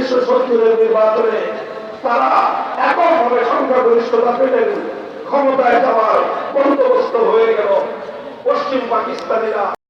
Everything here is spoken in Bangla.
উনিশশো সত্তরের নির্বাচনে তারা এককভাবে সংখ্যাগরিষ্ঠতা পেলেন। ক্ষমতায় যাওয়ার বন্দোবস্ত হয়ে গেল পশ্চিম পাকিস্তানিরা।